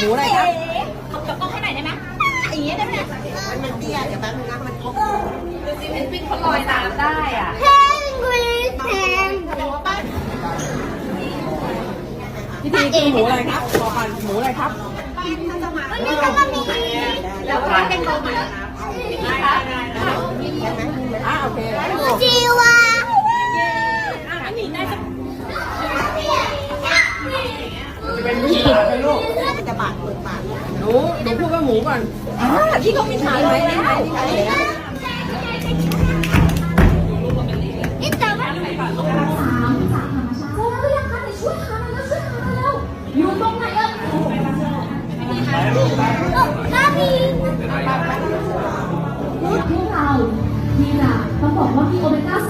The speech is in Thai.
หมูอะไรครับเขากลับกล้ให้ไหนได้ไหมอย่างเงี้ยได้ไหมมันเตี้ยเดี๋ยวแป๊บนึงนะมันพบดูซิเพนกวินเขาลอยตามได้อะ พิธีคือหมูอะไรครับขอกันหมูอะไรครับแล้วก็เป็นลมนะอ่าโอเคจีวาจะเป็นลูกหลานเป็นลูก จะบาดเปิดปากหนูหนูพูดว่าหมูก่อนอ่าที่เขามีถ่ายไหมนี่ไหมนี่ไหมอินเตอร์สามจากธรรมชาติเจอแล้วหรือยังคะไหนช่วยหาหน่อยแล้วช่วยหาหน่อยแล้วอยู่ตรงไหนเอ่ยมามีพวกเรานี่ล่ะต้องบอกว่ามีโอเมก้าสาม